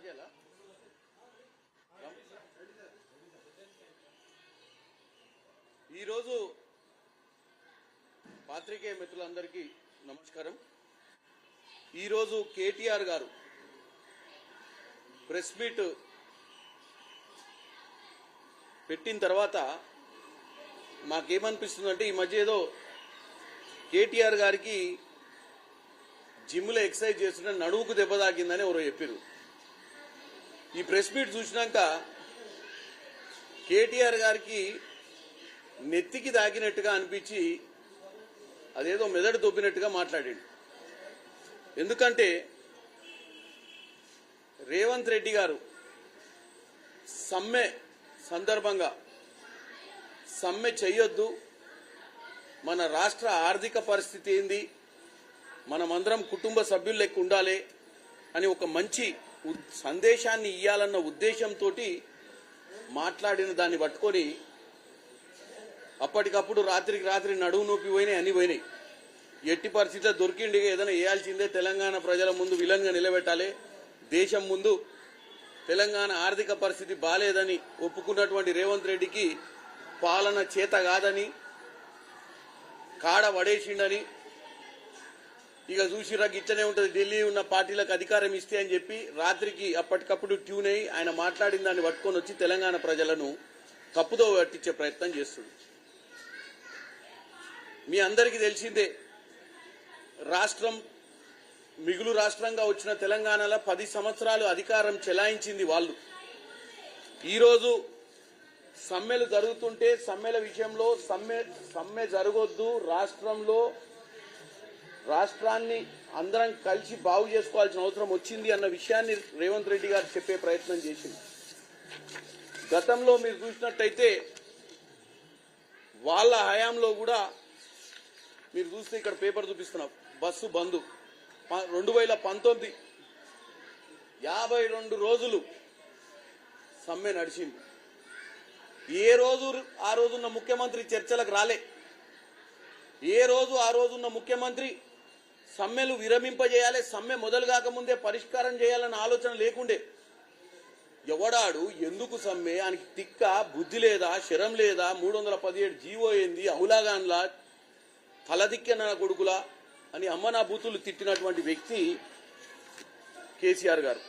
Start చేయాలా ఈరోజు పాత్రికేయ మిత్రులందరికీ నమస్కారం. ఈరోజు కేటీఆర్ గారు ప్రెస్ మీట్ పెట్టిన తర్వాత మాకేమనిపిస్తుందంటే ఈ మధ్య ఏదో కేటీఆర్ గారికి జిమ్లో ఎక్సర్సైజ్ చేస్తుంటే నడువుకు దెబ్బ తాకిందని ఎవరో చెప్పారు ఈ ప్రెస్ మీట్ చూసినాక కేటీఆర్ గారికి నెత్తికి తాకినట్టుగా అనిపించి అదేదో మెదడు దొబ్బినట్టుగా మాట్లాడాడు. ఎందుకంటే రేవంత్ రెడ్డి గారు సమ్మె సందర్భంగా సమ్మె చేయొద్దు మన రాష్ట్ర ఆర్థిక పరిస్థితి ఏంది? మనమందరం కుటుంబ సభ్యులు లెక్క ఉండాలి అని ఒక మంచి సందేశాన్ని ఇవ్వాలన్న ఉద్దేశంతో మాట్లాడిన దాన్ని పట్టుకొని అప్పటికప్పుడు రాత్రికి రాత్రి నడువు నొప్పి పోయినాయి అన్ని పోయినాయి. ఎట్టి పరిస్థితిలో దొరికిండి ఏదైనా వేయాల్సిందే తెలంగాణ ప్రజల ముందు విలన్గా నిలబెట్టాలి. దేశం ముందు తెలంగాణ ఆర్థిక పరిస్థితి బాలేదని ఒప్పుకున్నటువంటి రేవంత్ రెడ్డికి పాలన చేత కాదని కాడ పడేసిండని ఇక చూసిరా గిట్లనే ఉంటుంది. ఢిల్లీ ఉన్న పార్టీలకు అధికారం ఇస్తే అని చెప్పి రాత్రికి అప్పటికప్పుడు ట్యూన్ అయ్యి ఆయన మాట్లాడిన దాన్ని పట్టుకొని వచ్చి తెలంగాణ ప్రజలను తప్పుదో పట్టించే ప్రయత్నం చేస్తుంది. మీ అందరికీ తెలిసిందే రాష్ట్రం మిగులు రాష్ట్రంగా వచ్చిన తెలంగాణలో పది సంవత్సరాలు అధికారం చెలాయించింది వాళ్ళు. ఈరోజు సమ్మెలు జరుగుతుంటే సమ్మెల విషయంలో సమ్మె సమ్మె జరగొద్దు రాష్ట్రంలో రాష్ట్రాన్ని అందరం కలిసి బాగు చేసుకోవాల్సిన అవసరం వచ్చింది అన్న విషయాన్ని రేవంత్ రెడ్డి గారు చెప్పే ప్రయత్నం చేసింది. గతంలో మీరు చూసినట్టయితే వాళ్ళ హయాంలో కూడా మీరు చూస్తే ఇక్కడ పేపర్ చూపిస్తున్నాం బస్సు బంద్. రెండు వేల పంతొమ్మిది యాభై రెండు రోజులు సమ్మె నడిచింది. ఏ రోజు ఆ రోజున్న ముఖ్యమంత్రి చర్చలకు రాలే. ఏ రోజు ఆ రోజున్న ముఖ్యమంత్రి సమ్మెలు విరమింపజేయాలి సమ్మె మొదలు కాకముందే పరిష్కారం చేయాలన్న ఆలోచన లేకుండే. ఎవడాడు ఎందుకు సమ్మె? ఆయనకి తిక్క బుద్ధి లేదా శరం లేదా మూడు వందల పదిహేడు జీవో ఏంది అవులాగాన్లా తలదిక్కెన కొడుకులా అని అమ్మ నా బూతులు తిట్టినటువంటి వ్యక్తి కేసీఆర్ గారు.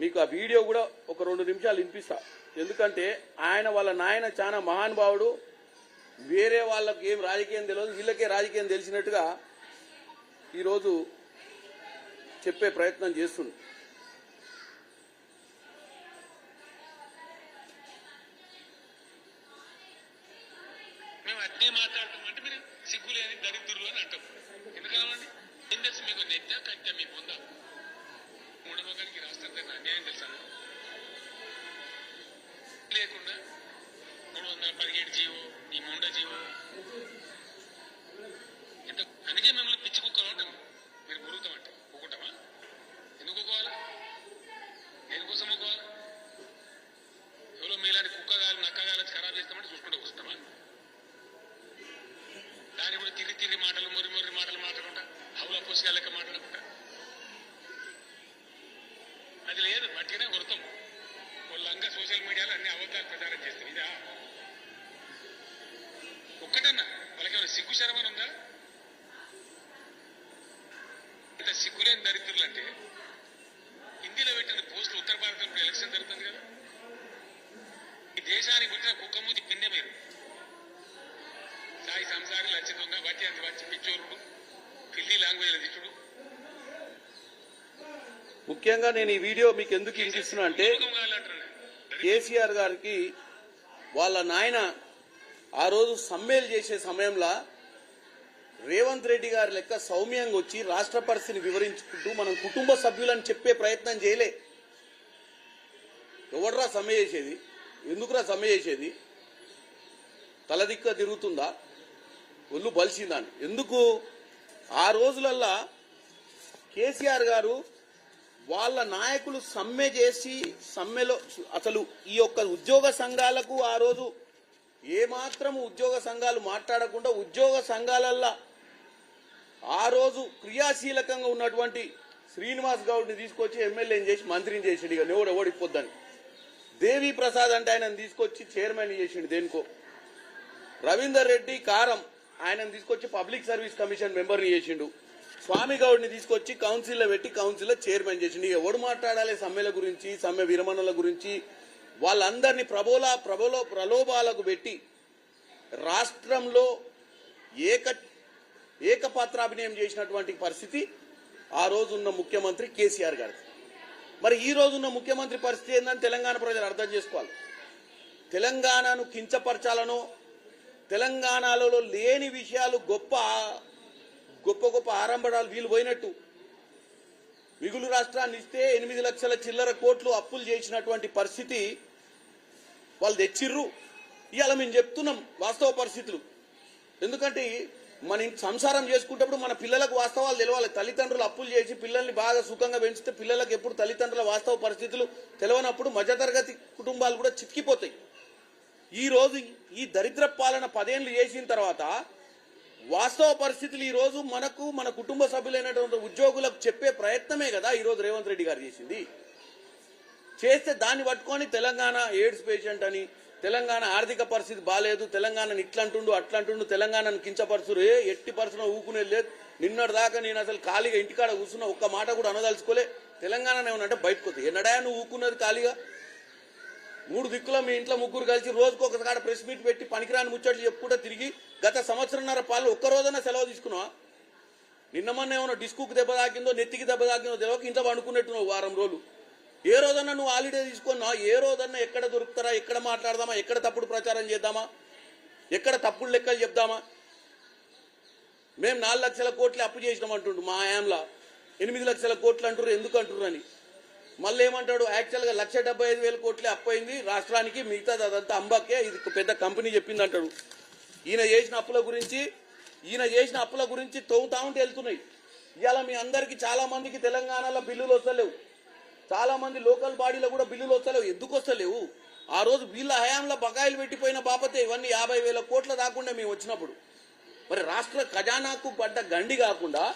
మీకు ఆ వీడియో కూడా ఒక రెండు నిమిషాలు వినిపిస్తా. ఎందుకంటే ఆయన వాళ్ళ నాయన చాలా మహానుభావుడు వేరే వాళ్ళకి ఏం రాజకీయం తెలియదు వీళ్ళకే రాజకీయం తెలిసినట్టుగా ఈరోజు చెప్పే ప్రయత్నం చేస్తుంది మేము అట్నే మాట్లాడటం అంటే మీరు సిగ్గులేని దరిద్రులు అని అంటాం. ఎందుకనమండి? ఏం తెలుసు మీకు నెత్త కట్టె మీకు ఉందా మూఢనమ్మకానికి రాష్ట్రం అన్యాయం తెలుసా? లేకుండా మూడు వందల పదిహేడు జీవో ఈ ముండ జీవో ఎంత అందుకే మిమ్మల్ని పిచ్చి కుక్కలు అంటాం మీరు గురుగుతామంటే ఒక్కుంటామా ఎందుకు ఒక్కోవాలి దేనికోసం ఒక్కోవాలి ఎవరో మీలాంటి కుక్కగాలు నక్కగాలు ఖరాబ్ చేస్తామంటే చూసుకుంటూ వస్తామా దాని కూడా తిరిగి తిరిగి మాటలు మురి మురి మాటలు మాట్లాడుకుంటా హౌల పుస్తకాల లెక్క మాట్లాడుకుంటా అది లేదు మట్టిగానే కొడతాం వాళ్ళంగా సోషల్ మీడియాలో అన్ని అబద్ధాలు ప్రచారం చేస్తారు. ఇదా. ఒక్కటన్నా వాళ్ళకేమైనా సిగ్గు శరమని ఉందా? ఇంత సిగ్గులేని దరిద్రులు అంటే హిందీలో పెట్టిన పోస్టులు ఉత్తర భారతంలో ఎలక్షన్ జరుగుతుంది కదా. ఈ దేశానికి పుట్టిన కుక్కమూతి పిండే మీరు. సాయి సంసారి లచ్చితంగా బట్టి అంత వచ్చి పిచ్చోరుడు. హిందీ లాంగ్వేజ్ తిట్టుడు ముఖ్యంగా నేను ఈ వీడియో మీకు ఎందుకు వినిపిస్తున్నా అంటే కేసీఆర్ గారికి వాళ్ళ నాయన ఆ రోజు సమ్మెలు చేసే సమయంలో రేవంత్ రెడ్డి గారి లెక్క సౌమ్యంగా వచ్చి రాష్ట్ర పరిస్థితిని వివరించుకుంటూ మనం కుటుంబ సభ్యులని చెప్పే ప్రయత్నం చేయలే. ఎవడరా సమ్మె చేసేది? ఎందుకురా సమ్మె చేసేది? తలదిక్క తిరుగుతుందా? ఒళ్ళు బలిసిందని ఎందుకు? ఆ రోజులల్లా కేసీఆర్ గారు వాళ్ళ నాయకులు సమ్మె చేసి సమ్మెలో అసలు ఈ యొక్క ఉద్యోగ సంఘాలకు ఆ రోజు ఏమాత్రం ఉద్యోగ సంఘాలు మాట్లాడకుండా ఉద్యోగ సంఘాలల్లా ఆ రోజు క్రియాశీలకంగా ఉన్నటువంటి శ్రీనివాస్ గౌడ్ని తీసుకొచ్చి ఎమ్మెల్యేని చేసి మంత్రిని చేసిండు ఇక. ఎవడు ఓడిపోద్దని. దేవి ప్రసాద్ అంటే ఆయనను తీసుకొచ్చి చైర్మన్ చేసిండు దేనికో. రవీందర్ రెడ్డి కారం ఆయనను తీసుకొచ్చి పబ్లిక్ సర్వీస్ కమిషన్ మెంబర్ని చేసిండు. స్వామి గౌడ్ని తీసుకొచ్చి కౌన్సిల్లో పెట్టి కౌన్సిల్లో చైర్మన్ చేసిండు. ఇక ఎవడు మాట్లాడాలి సమ్మెల గురించి సమ్మె విరమణల గురించి? వాళ్ళందరినీ ప్రబోల ప్రబలో ప్రలోభాలకు పెట్టి రాష్ట్రంలో ఏక ఏకపాత్రాభినయం చేసినటువంటి పరిస్థితి ఆ రోజున్న ముఖ్యమంత్రి కేసీఆర్ గారు మరి ఈ రోజున్న ముఖ్యమంత్రి పరిస్థితి ఏందని తెలంగాణ ప్రజలు అర్థం చేసుకోవాలి. తెలంగాణను కించపరచాలనో తెలంగాణలో లేని విషయాలు గొప్ప గొప్ప గొప్ప ఆరంభడాలు వీలు పోయినట్టు. మిగులు రాష్ట్రాన్ని ఇస్తే ఎనిమిది లక్షల చిల్లర కోట్లు అప్పులు చేసినటువంటి పరిస్థితి వాళ్ళు తెచ్చిర్రు. ఇవాళ మేము చెప్తున్నాం వాస్తవ పరిస్థితులు. ఎందుకంటే మన సంసారం చేసుకుంటప్పుడు మన పిల్లలకు వాస్తవాలు తెలవాలి. తల్లిదండ్రులు అప్పులు చేసి పిల్లల్ని బాగా సుఖంగా పెంచితే పిల్లలకు ఎప్పుడు తల్లిదండ్రుల వాస్తవ పరిస్థితులు తెలవనప్పుడు మధ్యతరగతి కుటుంబాలు కూడా చిక్కిపోతాయి ఈ రోజు ఈ దరిద్ర పాలన పదేళ్ళు చేసిన తర్వాత వాస్తవ పరిస్థితులు ఈ రోజు మనకు మన కుటుంబ సభ్యులైనటువంటి ఉద్యోగులకు చెప్పే ప్రయత్నమే కదా ఈ రోజు రేవంత్ రెడ్డి గారు చేసింది. చేస్తే దాన్ని పట్టుకొని తెలంగాణ ఎయిడ్స్ పేషెంట్ అని తెలంగాణ ఆర్థిక పరిస్థితి బాగాలేదు తెలంగాణను ఇట్లంటుండు అట్లంటుండు తెలంగాణను కించపరుచురు. ఏ ఎట్టి పరుచున ఊకునే లేదు. నిన్నటి దాకా నేను అసలు ఖాళీగా ఇంటికాడ కూర్చున్న ఒక్క మాట కూడా అనదలుచుకోలే. తెలంగాణ ఏమన్నా అంటే బయటకు వస్తుంది ఎన్నడా నువ్వు ఊకున్నది ఖాళీగా? మూడు దిక్కుల మీ ఇంట్లో ముగ్గురు కలిసి రోజుకు ఒక కాడ ప్రెస్ మీట్ పెట్టి పనికిరాని ముచ్చట్లు చెప్పుకుంటూ తిరిగి గత సంవత్సరంన్నర పాలు ఒక్కరోజన సెలవు తీసుకున్నావా? నిన్న మొన్న ఏమన్నా డిస్కుకు దెబ్బ తాకిందో నెత్తికి దెబ్బ తాకిందో తెలియక ఇంట్లో పండుకున్నట్టున్నావు వారం రోజులు. ఏ రోజన్నా నువ్వు హాలిడే తీసుకున్నా ఏ రోజన్నా ఎక్కడ దొరుకుతారా? ఎక్కడ మాట్లాడదామా? ఎక్కడ తప్పుడు ప్రచారం చేద్దామా? ఎక్కడ తప్పుడు లెక్కలు చెప్దామా? మేము నాలుగు లక్షల కోట్లు అప్పు చేసినాం అంటుండు మా ఆయాంలా ఎనిమిది లక్షల కోట్లు అంటుర్రు ఎందుకు అంటారు అని. మళ్ళీ ఏమంటాడు? యాక్చువల్గా లక్ష డెబ్బై ఐదు వేల కోట్లే అప్పయింది. రాష్ట్రానికి మిగతాది అదంతా అంబాకే. ఇది ఒక పెద్ద కంపెనీ చెప్పింది అంటాడు. ఈయన చేసిన అప్పుల గురించి ఈయన చేసిన అప్పుల గురించి తవ్వుతా ఉంటే వెళ్తున్నాయి. ఇవాళ మీ అందరికీ చాలా మందికి తెలంగాణలో బిల్లులు వస్తలేవు. చాలా మంది లోకల్ బాడీలో కూడా బిల్లులు వస్తలేవు. ఎందుకు వస్తలేవు? ఆ రోజు వీళ్ళ హయాంలో బకాయిలు పెట్టిపోయిన బాపతే ఇవన్నీ యాభై వేల కోట్ల దాకుండా మేము వచ్చినప్పుడు. మరి రాష్ట్ర ఖజానాకు పడ్డ గండి కాకుండా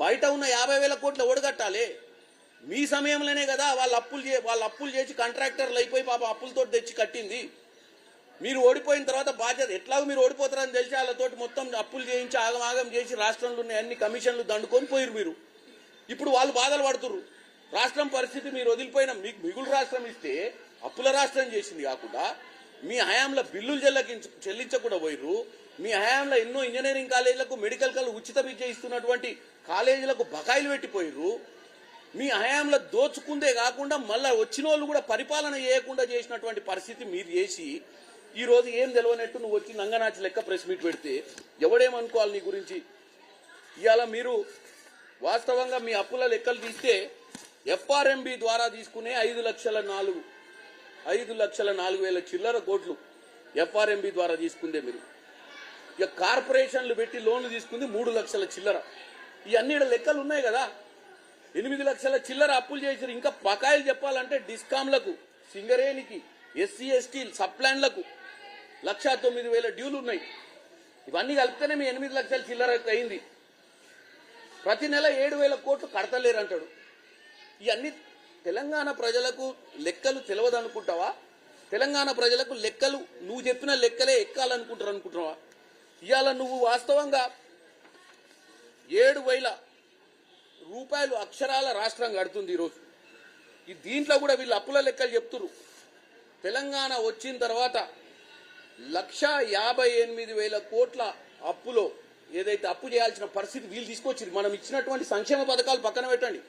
బయట ఉన్న యాభై వేల కోట్లు ఓడగట్టాలి. మీ సమయంలోనే కదా వాళ్ళు అప్పులు చే వాళ్ళు అప్పులు చేసి కాంట్రాక్టర్లు అయిపోయి పాప అప్పులతో తెచ్చి కట్టింది. మీరు ఓడిపోయిన తర్వాత బాధ్యత ఎట్లాగో మీరు ఓడిపోతారని తెలిసి వాళ్ళతోటి మొత్తం అప్పులు చేయించి ఆగమాగం చేసి రాష్ట్రంలో ఉన్న అన్ని కమిషన్లు దండుకొని పోయిరు మీరు. ఇప్పుడు వాళ్ళు బాధలు పడుతుర్రు. రాష్ట్రం పరిస్థితి మీరు వదిలిపోయిన మీకు మిగులు రాష్ట్రం ఇస్తే అప్పుల రాష్ట్రం చేసింది కాకుండా మీ హయాంలో బిల్లులు చెల్లకించ చెల్లించకుండా పోయిర్రు. మీ హయాంలో ఎన్నో ఇంజనీరింగ్ కాలేజీలకు మెడికల్ కాలేజ్ ఉచిత విద్య ఇస్తున్నటువంటి కాలేజీలకు బకాయిలు పెట్టిపోయిర్రు. మీ హయాంలో దోచుకుందే కాకుండా మళ్ళా వచ్చిన వాళ్ళు కూడా పరిపాలన చేయకుండా చేసినటువంటి పరిస్థితి మీరు చేసి ఈ రోజు ఏం తెలియనట్టు నువ్వు వచ్చి నంగనాచి లెక్క ప్రెస్ మీట్ పెడితే ఎవడేమనుకోవాలి నీ గురించి? ఇవాళ మీరు వాస్తవంగా మీ అప్పుల లెక్కలు తీస్తే ఎఫ్ఆర్ఎంబి ద్వారా తీసుకునే ఐదు లక్షల నాలుగు ఐదు లక్షల నాలుగు వేల చిల్లర కోట్లు ఎఫ్ఆర్ఎంబి ద్వారా తీసుకుందే మీరు. ఇక కార్పొరేషన్లు పెట్టి లోన్లు తీసుకుంది మూడు లక్షల చిల్లర. ఇవన్నీ లెక్కలు ఉన్నాయి కదా? ఎనిమిది లక్షల చిల్లర అప్పులు చేసారు ఇంకా బకాయిలు చెప్పాలంటే డిస్కామ్లకు సింగరేణికి ఎస్సీ ఎస్టీ సప్లాన్లకు లక్షా తొమ్మిది వేల డ్యూలు ఉన్నాయి. ఇవన్నీ కలిపితేనే మీ ఎనిమిది లక్షల చిల్లర అయింది. ప్రతి నెల ఏడు వేల కోట్లు కడతలేరు అంటాడు ఇవన్నీ తెలంగాణ ప్రజలకు లెక్కలు తెలియదు అనుకుంటావా తెలంగాణ ప్రజలకు లెక్కలు నువ్వు చెప్పిన లెక్కలే ఎక్కాలనుకుంటారు అనుకుంటున్నావా ఇవాళ నువ్వు వాస్తవంగా ఏడు వేల రూపాయలు అక్షరాల రాష్ట్రం కడుతుంది ఈరోజు. ఈ దీంట్లో కూడా వీళ్ళు అప్పుల లెక్కలు చెప్తున్నారు తెలంగాణ వచ్చిన తర్వాత లక్ష యాభై ఎనిమిది వేల కోట్ల అప్పులో ఏదైతే అప్పు చేయాల్సిన పరిస్థితి వీళ్ళు తీసుకొచ్చింది మనం ఇచ్చినటువంటి సంక్షేమ పథకాలు పక్కన పెట్టండి.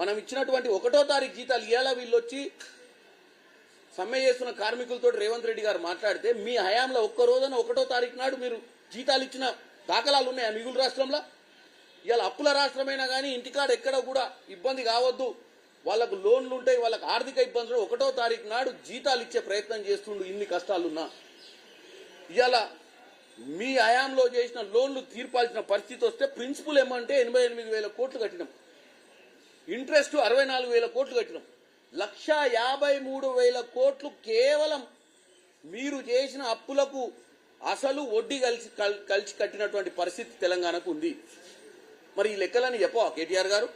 మనం ఇచ్చినటువంటి ఒకటో తారీఖు జీతాలు ఇవాళ వీళ్ళు వచ్చి? సమ్మె చేస్తున్న కార్మికులతో రేవంత్ రెడ్డి గారు మాట్లాడితే మీ హయాంలో ఒక్క రోజున ఒకటో తారీఖు నాడు మీరు జీతాలు ఇచ్చిన దాఖలాలు ఉన్నాయా మిగులు రాష్ట్రంలో? ఇవాళ అప్పుల రాష్ట్రమైనా కానీ ఇంటికాడ ఎక్కడ కూడా ఇబ్బంది కావద్దు. వాళ్ళకు లోన్లు ఉంటాయి వాళ్ళకు ఆర్థిక ఇబ్బందులు ఒకటో తారీఖు నాడు జీతాలు ఇచ్చే ప్రయత్నం చేస్తుండు ఇన్ని కష్టాలున్నా. ఇవాళ మీ హయాంలో చేసిన లోన్లు తీర్పాల్సిన పరిస్థితి వస్తే ప్రిన్సిపల్ ఏమంటే ఎనభై ఎనిమిది వేల కోట్లు కట్టినాం. ఇంట్రెస్ట్ అరవై నాలుగు వేల కోట్లు కట్టినాం. లక్ష యాభై మూడు వేల కోట్లు కేవలం మీరు చేసిన అప్పులకు అసలు వడ్డీ కలిసి కలిసి కట్టినటువంటి పరిస్థితి తెలంగాణకు ఉంది. మరి ఈ లెక్కలని చెప్పవా కేటీఆర్ గారు.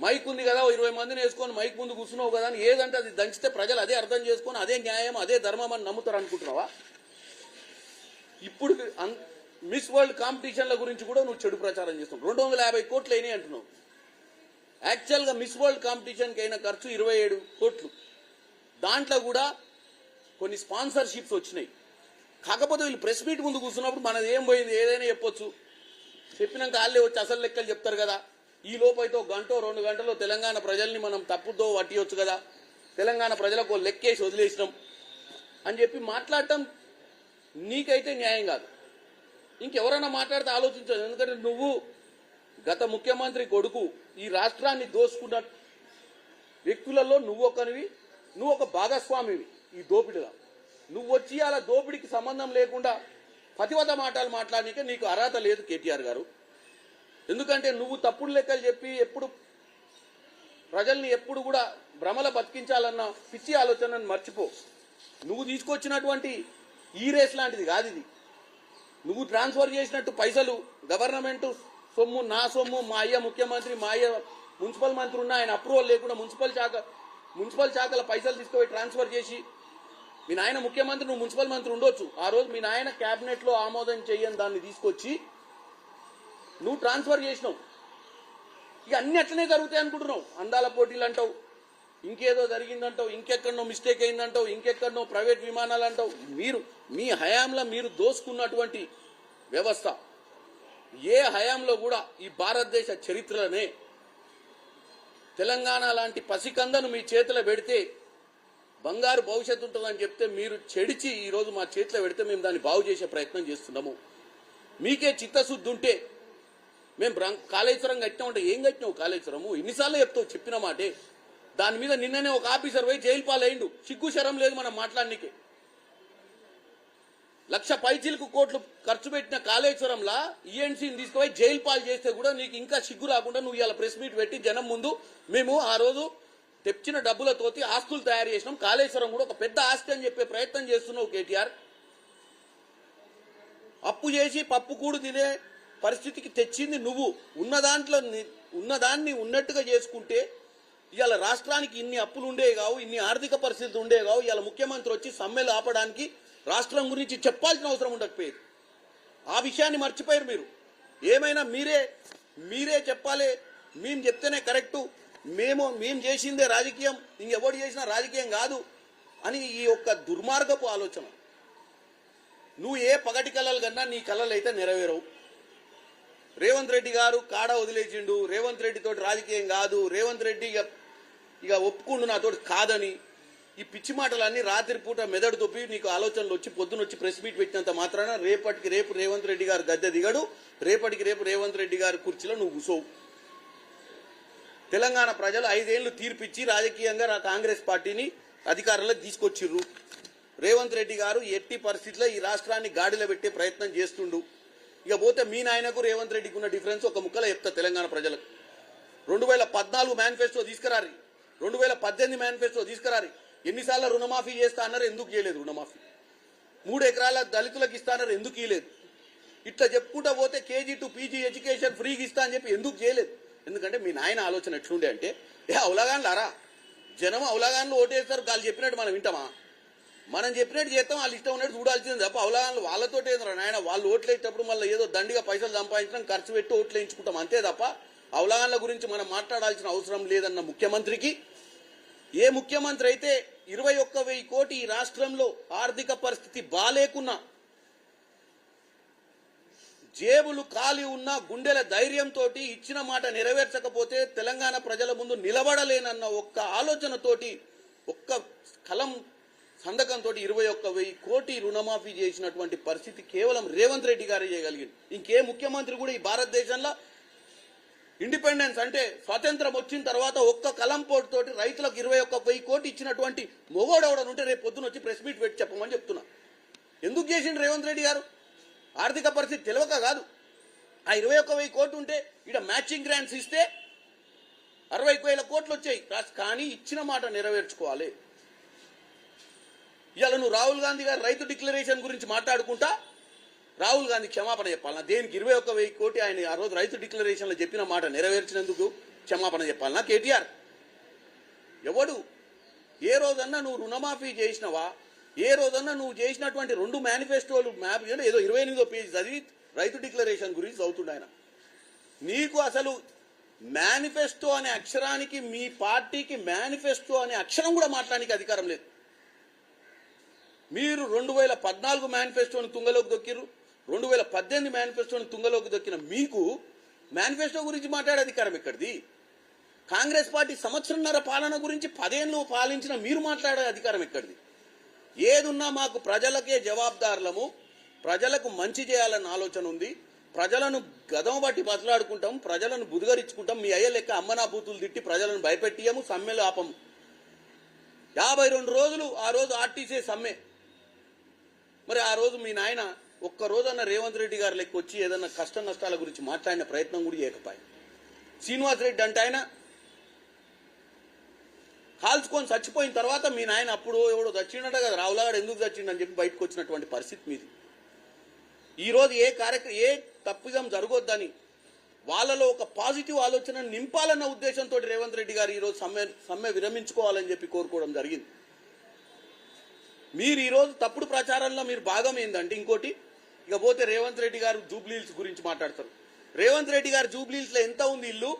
మైక్ ఉంది కదా ఇరవై మందిని వేసుకొని మైక్ ముందు కూర్చున్నావు కదా అని ఏదంటే అది దంచితే ప్రజలు అదే అర్థం చేసుకొని అదే న్యాయం అదే ధర్మం అని నమ్ముతారు అనుకుంటున్నావా? ఇప్పుడు అన్- మిస్ వరల్డ్ కాంపిటీషన్ల గురించి కూడా నువ్వు చెడు ప్రచారం చేస్తున్నావు. రెండు వందల యాభై కోట్లు అయినాయి అంటున్నావు. యాక్చువల్గా మిస్ వరల్డ్ కాంపిటీషన్కి అయిన ఖర్చు ఇరవై ఏడు కోట్లు. దాంట్లో కూడా కొన్ని స్పాన్సర్షిప్స్ వచ్చినాయి. కాకపోతే వీళ్ళు ప్రెస్ మీట్ ముందు కూర్చున్నప్పుడు మనది ఏం పోయింది? ఏదైనా చెప్పొచ్చు. చెప్పినాక వాళ్ళే వచ్చి అసలు లెక్కలు చెప్తారు కదా. ఈ లోపైతే ఒక గంట రెండు గంటలో తెలంగాణ ప్రజల్ని మనం తప్పుతో పట్టియొచ్చు కదా. తెలంగాణ ప్రజలకు లెక్కేసి వదిలేసినాం అని చెప్పి మాట్లాడటం నీకైతే న్యాయం కాదు. ఇంకెవరైనా మాట్లాడితే ఆలోచించదు ఎందుకంటే నువ్వు గత ముఖ్యమంత్రి కొడుకు ఈ రాష్ట్రాన్ని దోసుకున్న వ్యక్తులలో నువ్వు ఒకనివి నువ్వు ఒక భాగస్వామివి ఈ దోపిడిలో. నువ్వు వచ్చి అలా దోపిడికి సంబంధం లేకుండా పతివద మాటలు మాట్లాడనికే నీకు అర్హత లేదు కేటీఆర్ గారు. ఎందుకంటే నువ్వు తప్పుడు లెక్కలు చెప్పి ఎప్పుడు ప్రజల్ని ఎప్పుడు కూడా భ్రమల బతికించాలన్న పిచ్చి ఆలోచనను మర్చిపో. నువ్వు తీసుకొచ్చినటువంటి ఈ రేస్ లాంటిది కాదు ఇది. నువ్వు ట్రాన్స్ఫర్ చేసినట్టు పైసలు గవర్నమెంట్ సొమ్ము నా సొమ్ము మా అయ్య ముఖ్యమంత్రి మా అయ్య మున్సిపల్ మంత్రి ఉన్న ఆయన అప్రూవల్ లేకుండా మున్సిపల్ శాఖ మున్సిపల్ శాఖల పైసలు తీసుకుపోయి ట్రాన్స్ఫర్ చేసి మీ నాయన ముఖ్యమంత్రి నువ్వు మున్సిపల్ మంత్రి ఉండొచ్చు. ఆ రోజు మీ నాయన క్యాబినెట్లో ఆమోదం చేయని దాన్ని తీసుకొచ్చి నువ్వు ట్రాన్స్ఫర్ చేసినావు. ఇక అన్ని అట్లనే జరుగుతాయి అనుకుంటున్నావు. అందాల పోటీలు అంటావు ఇంకేదో జరిగిందంటావు ఇంకెక్కడనో మిస్టేక్ అయిందంటావు ఇంకెక్కడనో ప్రైవేట్ విమానాలు అంటావు. మీరు మీ హయాంలో మీరు దోసుకున్నటువంటి వ్యవస్థ ఏ హయాంలో కూడా ఈ భారతదేశ చరిత్రలోనే తెలంగాణ లాంటి పసికందను మీ చేతిలో పెడితే బంగారు భవిష్యత్తు ఉంటుందని చెప్తే మీరు చెడిచి ఈరోజు మా చేతిలో పెడితే మేము దాన్ని బాగు చేసే ప్రయత్నం చేస్తున్నాము. మీకే చిత్తశుద్ధి ఉంటే మేము బ్రం- కాళేశ్వరం కట్టినామంటే ఏం కట్టినావు కాళేశ్వరము? ఎన్నిసార్లు చెప్తావు చెప్పిన మాటే. దాని మీద నిన్ననే ఒక ఆఫీసర్ పోయి జైలు పాలయ్యిండు సిగ్గు శరం లేదు మనం మాట్లాడనీకే. లక్ష పైచీలకు కోట్లు ఖర్చు పెట్టిన కాళేశ్వరంలా ఈఎన్సీని తీసుకుపోయి జైలు పాలు చేస్తే కూడా నీకు ఇంకా సిగ్గు రాకుండా నువ్వు ఇలా ప్రెస్ మీట్ పెట్టి జనం ముందు మేము ఆ రోజు తెచ్చిన డబ్బులతోటి ఆస్తులు తయారు చేసినాం. కాళేశ్వరం కూడా ఒక పెద్ద ఆస్తి అని చెప్పే ప్రయత్నం చేస్తున్నావు కేటీఆర్. అప్పు చేసి పప్పు కూడు తినే పరిస్థితికి తెచ్చింది నువ్వు. ఉన్న దాంట్లో ఉన్నదాన్ని ఉన్నట్టుగా చేసుకుంటే ఇవాళ రాష్ట్రానికి ఇన్ని అప్పులు ఉండే కావు ఇన్ని ఆర్థిక పరిస్థితులు ఉండే కావు. ఇవాళ ముఖ్యమంత్రి వచ్చి సమ్మెలు ఆపడానికి రాష్ట్రం గురించి చెప్పాల్సిన అవసరం ఉండకపోయేది. ఆ విషయాన్ని మర్చిపోయారు మీరు. ఏమైనా మీరే మీరే చెప్పాలి. మేము చెప్తేనే కరెక్టు. మేము మేము చేసిందే రాజకీయం ఇంకెవడు చేసినా రాజకీయం కాదు అని ఈ యొక్క దుర్మార్గపు ఆలోచన. నువ్వు ఏ పగటి కళలు కన్నా నీ కళలు అయితే నెరవేరవు. రేవంత్ రెడ్డి గారు కాడ వదిలేసిండు. రేవంత్ రెడ్డితో రాజకీయం కాదు. రేవంత్ రెడ్డి ఇక ఇక ఒప్పుకుండు నాతోటి కాదని ఈ పిచ్చి మాటలన్నీ రాత్రిపూట మెదడు తొప్పి నీకు ఆలోచనలు వచ్చి పొద్దున వచ్చి ప్రెస్ మీట్ పెట్టినంత మాత్రాన రేపటికి రేపు రేవంత్ రెడ్డి గారు గద్దె దిగడు. రేపటికి రేపు రేవంత్ రెడ్డి గారి కుర్చీలో నువ్వు కూసోవు. తెలంగాణ ప్రజలు ఐదేళ్ళు తీర్పిచ్చి రాజకీయంగా కాంగ్రెస్ పార్టీని అధికారంలో తీసుకొచ్చిర్రు. రేవంత్ రెడ్డి గారు ఎట్టి పరిస్థితుల్లో ఈ రాష్ట్రాన్ని గాడిలో పెట్టే ప్రయత్నం చేస్తుండు. ఇక పోతే మీ నాయనకు రేవంత్ రెడ్డికి ఉన్న డిఫరెన్స్ ఒక ముక్కల చెప్తా తెలంగాణ ప్రజలకు. రెండు వేల పద్నాలుగు మేనిఫెస్టో తీసుకురారి రెండు వేల పద్దెనిమిది మేనిఫెస్టో తీసుకురారి ఎన్నిసార్లు రుణమాఫీ చేస్తా అన్నారు ఎందుకు చేయలేదు రుణమాఫీ? మూడు ఎకరాల దళితులకు ఇస్తా అన్నారు ఎందుకు ఇవ్వలేదు ఇట్లా చెప్పుకుంటా పోతే కేజీ టు పీజీ ఎడ్యుకేషన్ ఫ్రీగా ఇస్తా అని చెప్పి ఎందుకు చేయలేదు? ఎందుకంటే మీ నాయన ఆలోచన ఎట్లుండే అంటే ఏ అవలాగాన్లు జనం అవలాగాన్లు ఓటేస్తారు వాళ్ళు చెప్పినట్టు మనం వింటామా? మనం చెప్పినట్టు చేస్తాం వాళ్ళు ఇష్టం ఉన్నట్టు చూడాల్సింది తప్ప అవలాగాన్లు వాళ్ళతో నాయన? వాళ్ళు ఓట్లు వేసేటప్పుడు మళ్ళీ ఏదో దండిగా పైసలు సంపాదించడం ఖర్చు పెట్టి ఓట్లు వేయించుకుంటాం అంతే తప్ప అవలాగాన్ల గురించి మనం మాట్లాడాల్సిన అవసరం లేదన్న ముఖ్యమంత్రికి. ఏ ముఖ్యమంత్రి అయితే ఇరవై ఒక్క వెయ్యి కోటి ఈ రాష్ట్రంలో ఆర్థిక పరిస్థితి బాలేకున్నా జేబులు ఖాళీ ఉన్న గుండెల ధైర్యంతో ఇచ్చిన మాట నెరవేర్చకపోతే తెలంగాణ ప్రజల ముందు నిలబడలేనన్న ఒక్క ఆలోచనతోటి ఒక్క కలం సంతకంతో ఇరవై ఒక్క వెయ్యి కోటి రుణమాఫీ చేసినటువంటి పరిస్థితి కేవలం రేవంత్ రెడ్డి గారే చేయగలిగింది ఇంకే ముఖ్యమంత్రి కూడా ఈ భారతదేశంలో ఇండిపెండెన్స్ అంటే స్వాతంత్రం వచ్చిన తర్వాత ఒక్క కలం పోటు తోటి రైతులకు ఇరవై ఒక్క వెయ్యి కోటి ఇచ్చినటువంటి మొగోడవడనుంటే ఉంటే రేపు పొద్దున వచ్చి ప్రెస్ మీట్ పెట్టి చెప్పమని చెప్తున్నా. ఎందుకు చేసిండు రేవంత్ రెడ్డి గారు? ఆర్థిక పరిస్థితి తెలియక కాదు. ఆ ఇరవై ఒక్క వెయ్యి కోట్లు ఉంటే ఇక్కడ మ్యాచింగ్ గ్రాంట్స్ ఇస్తే అరవై వేల కోట్లు వచ్చాయి. కానీ ఇచ్చిన మాట నెరవేర్చుకోవాలి. ఇవాళ నువ్వు రాహుల్ గాంధీ గారు రైతు డిక్లరేషన్ గురించి మాట్లాడుకుంటా రాహుల్ గాంధీ క్షమాపణ చెప్పాలన్నా దేనికి ఇరవై ఒక్క వెయ్యి కోటి ఆయన ఆ రోజు రైతు డిక్లరేషన్లో చెప్పిన మాట నెరవేర్చినందుకు క్షమాపణ చెప్పాలనా కేటీఆర్ ఎవడు? ఏ రోజన్నా నువ్వు రుణమాఫీ చేసినవా? ఏ రోజన్నా నువ్వు చేసినటువంటి రెండు మేనిఫెస్టోలు మ్యాప్ ఏదో ఇరవై ఎనిమిదో పేజీ చదివి రైతు డిక్లరేషన్ గురించి చదువుతుండ ఆయన. నీకు అసలు మేనిఫెస్టో అనే అక్షరానికి మీ పార్టీకి మేనిఫెస్టో అనే అక్షరం కూడా మాట్లాడడానికి అధికారం లేదు. మీరు రెండు వేల పద్నాలుగు మేనిఫెస్టోని తుంగలోకి దొక్కిరు రెండు వేల పద్దెనిమిది మేనిఫెస్టోని తుంగలోకి దొక్కిన మీకు మేనిఫెస్టో గురించి మాట్లాడే అధికారం ఎక్కడిది? కాంగ్రెస్ పార్టీ సంవత్సరంన్నర పాలన గురించి పదేళ్ళు పాలించిన మీరు మాట్లాడే అధికారం ఎక్కడిది? ఏదున్నా మాకు ప్రజలకే జవాబుదారులము. ప్రజలకు మంచి చేయాలన్న ఆలోచన ఉంది. ప్రజలను గదం బట్టి బతలాడుకుంటాం. ప్రజలను బుధగరించుకుంటాం. మీ అయ్య లెక్క అమ్మనా బూతులు తిట్టి ప్రజలను భయపెట్టియము. సమ్మెలు ఆపము యాభై రెండు రోజులు ఆ రోజు ఆర్టీసీ సమ్మె. మరి ఆ రోజు మీ నాయన ఒక్క రోజన్న రేవంత్ రెడ్డి గారి లెక్క వచ్చి ఏదన్నా కష్ట నష్టాల గురించి మాట్లాడిన ప్రయత్నం కూడా చేయకపోయి. శ్రీనివాస్ రెడ్డి అంటే ఆయన కాల్చుకొని చచ్చిపోయిన తర్వాత మీ నాయన అప్పుడు ఎవడో చచ్చిండట కదా రావులాగాడు ఎందుకు చచ్చిండని చెప్పి బయటకు వచ్చినటువంటి పరిస్థితి మీది. ఈరోజు ఏ కార్యక్రమం ఏ తప్పిదం జరగొద్దని వాళ్ళలో ఒక పాజిటివ్ ఆలోచన నింపాలన్న ఉద్దేశంతో రేవంత్ రెడ్డి గారు ఈరోజు సమ్మె సమ్మె విరమించుకోవాలని చెప్పి కోరుకోవడం జరిగింది. మీరు ఈరోజు తప్పుడు ప్రచారంలో మీరు భాగం ఏందంటే ఇంకోటి ఇకపోతే రేవంత్ రెడ్డి గారు జూబ్లీల్స్ గురించి మాట్లాడతారు. రేవంత్ రెడ్డి గారు జూబ్లీల్స్లో ఎంత ఉంది ఇల్లు?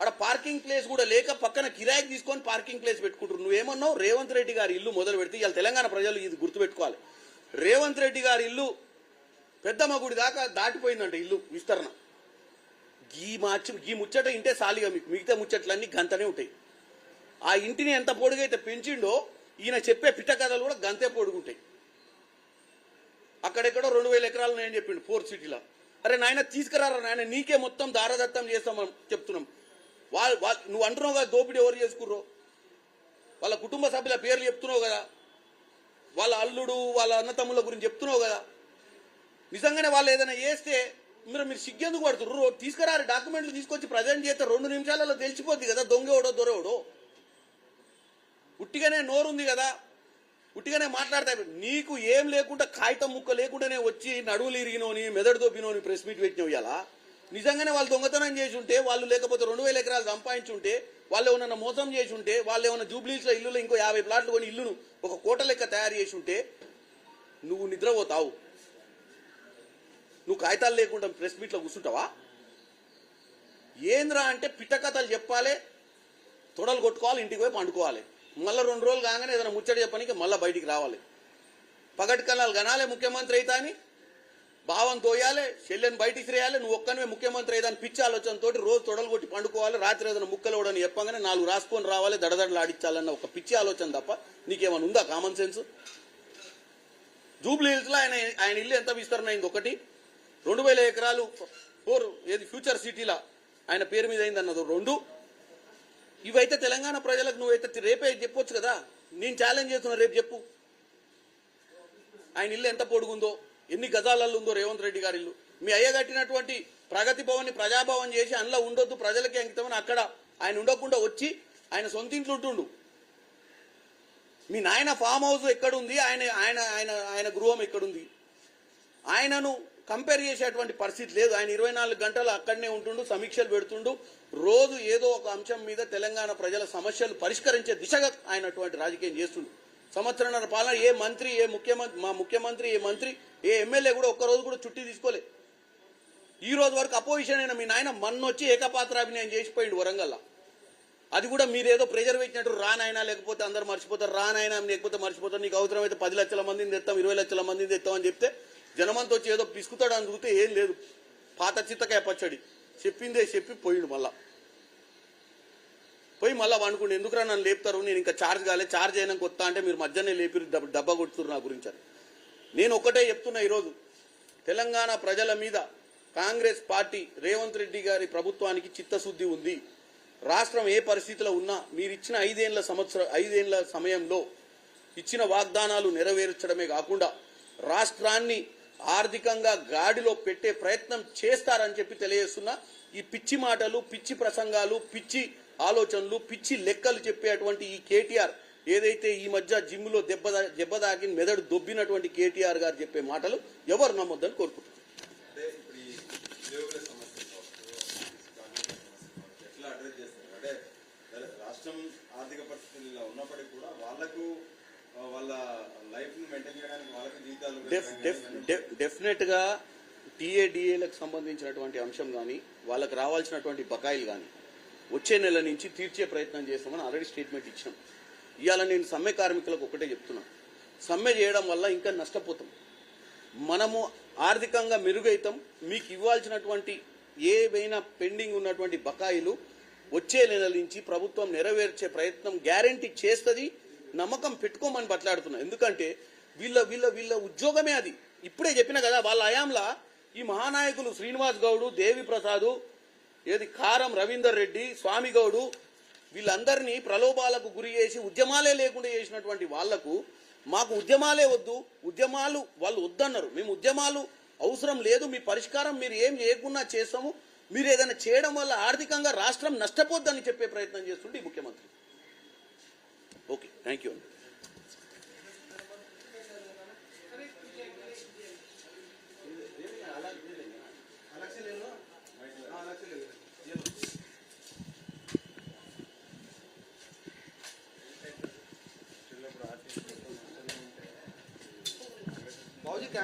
అక్కడ పార్కింగ్ ప్లేస్ కూడా లేక పక్కన కిరాయికి తీసుకొని పార్కింగ్ ప్లేస్ పెట్టుకుంటారు నువ్వేమన్నావు? రేవంత్ రెడ్డి గారి ఇల్లు మొదలు పెడితే ఇవాళ తెలంగాణ ప్రజలు ఇది గుర్తుపెట్టుకోవాలి. రేవంత్ రెడ్డి గారి ఇల్లు పెద్దమ్మ గుడి దాకా దాటిపోయిందంట ఇల్లు విస్తరణ. గీ మార్చి గీ ముచ్చట ఇంటే సాలిగా మీకు. మిగతా ముచ్చట్లన్నీ గంతనే ఉంటాయి. ఆ ఇంటిని ఎంత పొడుగైతే పెంచిండో ఈయన చెప్పే పిట్ట కథలు కూడా గంతే పొడుగుంటాయి. అక్కడెక్కడో రెండు వేల ఎకరాలు నేను చెప్పిండు ఫోర్ సిటీలో. అరే నాయన తీసుకురారా నాయన? నీకే మొత్తం దారదత్తం చేస్తామని చెప్తున్నాం. వాళ్ళు వాళ్ళు నువ్వు అంటున్నావు కదా దోపిడీ ఎవరు చేసుకుర్రో? వాళ్ళ కుటుంబ సభ్యుల పేర్లు చెప్తున్నావు కదా? వాళ్ళ అల్లుడు వాళ్ళ అన్నతమ్ముల గురించి చెప్తున్నావు కదా? నిజంగానే వాళ్ళు ఏదైనా చేస్తే మీరు మీరు సిగ్గెందుకు పడుతున్నారు తీసుకురారు డాక్యుమెంట్లు తీసుకొచ్చి ప్రజెంట్ చేస్తే రెండు నిమిషాలలో తెలిసిపోద్ది కదా దొంగవడో దొరవడో ఉట్టిగానే నోరుంది కదా? ఉట్టిగానే మాట్లాడతా నీకు ఏం లేకుండా కాగితం ముక్క లేకుండానే వచ్చి నడువులు ఇరిగినోని మెదడు దొబ్బినోని ప్రెస్ మీట్ పెట్టినవి ఇలా నిజంగానే వాళ్ళు దొంగతనం చేసి ఉంటే వాళ్ళు లేకపోతే రెండు వేల ఎకరాలు సంపాదించి ఉంటే వాళ్ళు ఏమన్నా మోసం చేసి ఉంటే వాళ్ళు ఏమన్నా జూబ్లీస్లో ఇల్లులో ఇంకో యాభై ప్లాట్లు కొని ఇల్లును ఒక కోట లెక్క తయారు చేసి ఉంటే నువ్వు నిద్రపోతావు. నువ్వు కాగితాలు లేకుండా ప్రెస్ మీట్లో కూర్చుంటావా? ఏంద్రా అంటే పిట్టకథలు చెప్పాలి తొడలు కొట్టుకోవాలి ఇంటికి పోయి పండుకోవాలి. మళ్ళీ రెండు రోజులు కాగానే ఏదైనా ముచ్చట చెప్పడానికి మళ్ళీ బయటికి రావాలి. పగటి కన్నాలు గనాలే ముఖ్యమంత్రి అయితే అని భావం తోయాలి చెల్లెని బయటికి రేయాలి నువ్వు ఒక్కనే ముఖ్యమంత్రి ఏదైనా పిచ్చి ఆలోచనతో రోజు తొడలు కొట్టి పండుకోవాలి రాత్రి ఏదైనా ముక్కలు ఇవ్వడని చెప్పగానే నాలుగు రాసుకొని రావాలి దడదడలు ఆడించాలన్న ఒక పిచ్చి ఆలోచన తప్ప నీకేమైనా ఉందా కామన్ సెన్స్ జూబ్లీ హిల్స్లో ఆయన ఆయన ఇల్లు ఎంత విస్తరణ అయింది? ఒకటి. రెండు వేల ఎకరాలు ఫోర్ ఏది ఫ్యూచర్ సిటీలా? ఆయన పేరు మీద అయింది అన్నది రెండు. ఇవైతే తెలంగాణ ప్రజలకు నువ్వైతే రేపే చెప్పొచ్చు కదా? నేను ఛాలెంజ్ చేస్తున్నా రేపు చెప్పు. ఆయన ఇల్లు ఎంత పొడుగుందో? ఎన్ని గజాలలో ఉందో రేవంత్ రెడ్డి గారి ఇల్లు. మీ అయ్య కట్టినటువంటి ప్రగతి భవన్ని ప్రజాభవన్ చేసి అందులో ఉండొద్దు ప్రజలకి అంకితమని అక్కడ ఆయన ఉండకుండా వచ్చి ఆయన సొంత ఇంట్లో ఉంటుండు. మీ నాయన ఫామ్ హౌస్ ఎక్కడుంది? ఆయన ఆయన ఆయన ఆయన గృహం ఎక్కడుంది? ఆయనను కంపేర్ చేసేటువంటి పరిస్థితి లేదు. ఆయన ఇరవై నాలుగు గంటలు అక్కడనే ఉంటుండు సమీక్షలు పెడుతుండు. రోజు ఏదో ఒక అంశం మీద తెలంగాణ ప్రజల సమస్యలు పరిష్కరించే దిశగా ఆయన అటువంటి రాజకీయం చేస్తుండు. సంవత్సరంన్నర పాలన ఏ మంత్రి ఏ ముఖ్యమంత్రి మా ముఖ్యమంత్రి ఏ మంత్రి ఏ ఎమ్మెల్యే కూడా ఒక్కరోజు కూడా చుట్టి తీసుకోలే. ఈ రోజు వరకు అపోజిషన్ అయిన మీ నాయన మన్నొచ్చి ఏకపాత్రాభినయం చేసిపోయిండు వరంగల్లా. అది కూడా మీరేదో ప్రెజర్ పెట్టినట్టు రానైనా లేకపోతే అందరు మర్చిపోతారు రానైనా లేకపోతే మర్చిపోతారు నీకు అవసరమైతే పది లక్షల మందిని తెస్తాం ఇరవై లక్షల మందిని తెస్తాం అని చెప్తే జనమంతా వచ్చి ఏదో పిసుకుతాడు అని చూస్తే ఏం లేదు. పాత చిత్తకాయ పచ్చడి. చెప్పిందే చెప్పి పోయిండు మళ్ళా. పోయి మళ్ళా వండుకుండు ఎందుకురా నన్ను లేపుతారు? నేను ఇంకా చార్జ్ కాలే. చార్జ్ అయినాక వస్తా అంటే మీరు మధ్యనే లేపి డబ్బ దెబ్బ కొడుతున్నారు నా గురించి అని. నేను ఒకటే చెప్తున్నా ఈరోజు. తెలంగాణ ప్రజల మీద కాంగ్రెస్ పార్టీ రేవంత్ రెడ్డి గారి ప్రభుత్వానికి చిత్తశుద్ధి ఉంది. రాష్ట్రం ఏ పరిస్థితిలో ఉన్నా మీరు ఇచ్చిన ఐదేళ్ళ సంవత్సరం ఐదేళ్ళ సమయంలో ఇచ్చిన వాగ్దానాలు నెరవేర్చడమే కాకుండా రాష్ట్రాన్ని ఆర్థికంగా గాడిలో పెట్టే ప్రయత్నం చేస్తారని చెప్పి తెలియజేస్తున్నా. ఈ పిచ్చి మాటలు పిచ్చి ప్రసంగాలు పిచ్చి ఆలోచనలు పిచ్చి లెక్కలు చెప్పేటువంటి ఈ కేటీఆర్ ఏదైతే ఈ మధ్య జిమ్లో దెబ్బ దెబ్బ తాకి మెదడు దొబ్బినటువంటి కేటీఆర్ గారు చెప్పే మాటలు ఎవరు నమ్మొద్దని కోరుకుంటున్నారు. రాష్ట్రం ఆర్థిక ఉన్నప్పటికీ కూడా వాళ్ళకు వాళ్ళ లైఫ్ మెయింటైన్ చేయడానికి వాళ్ళకి జీతాలు డెఫ్ డెఫ్ డెఫ్ డెఫినెట్గా టీఏడిఏలకు సంబంధించినటువంటి అంశం కానీ వాళ్ళకి రావాల్సినటువంటి బకాయిలు కానీ వచ్చే నెల నుంచి తీర్చే ప్రయత్నం చేస్తామని ఆల్రెడీ స్టేట్మెంట్ ఇచ్చినాం. ఇవాళ నేను సమ్మె కార్మికులకు ఒకటే చెప్తున్నా. సమ్మె చేయడం వల్ల ఇంకా నష్టపోతాం. మనము ఆర్థికంగా మెరుగైతాం. మీకు ఇవ్వాల్సినటువంటి ఏవైనా పెండింగ్ ఉన్నటువంటి బకాయిలు వచ్చే నెల నుంచి ప్రభుత్వం నెరవేర్చే ప్రయత్నం గ్యారంటీ చేస్తుంది. నమ్మకం పెట్టుకోమని బట్లాడుతున్నా. ఎందుకంటే వీళ్ళ వీళ్ళ వీళ్ళ ఉద్యోగమే అది. ఇప్పుడే చెప్పిన కదా వాళ్ళ హయాంలా ఈ మహానాయకులు శ్రీనివాస్ గౌడు దేవి ప్రసాదు ఏది కారం రవీందర్ రెడ్డి స్వామి గౌడు వీళ్ళందరినీ ప్రలోభాలకు గురి చేసి ఉద్యమాలే లేకుండా చేసినటువంటి వాళ్ళకు మాకు ఉద్యమాలే వద్దు ఉద్యమాలు వాళ్ళు వద్దన్నారు. మేము ఉద్యమాలు అవసరం లేదు మీ పరిష్కారం మీరు ఏం చేయకుండా చేస్తాము మీరు ఏదైనా చేయడం వల్ల ఆర్థికంగా రాష్ట్రం నష్టపోద్దని చెప్పే ప్రయత్నం చేస్తుంటే ముఖ్యమంత్రి. Okay thank you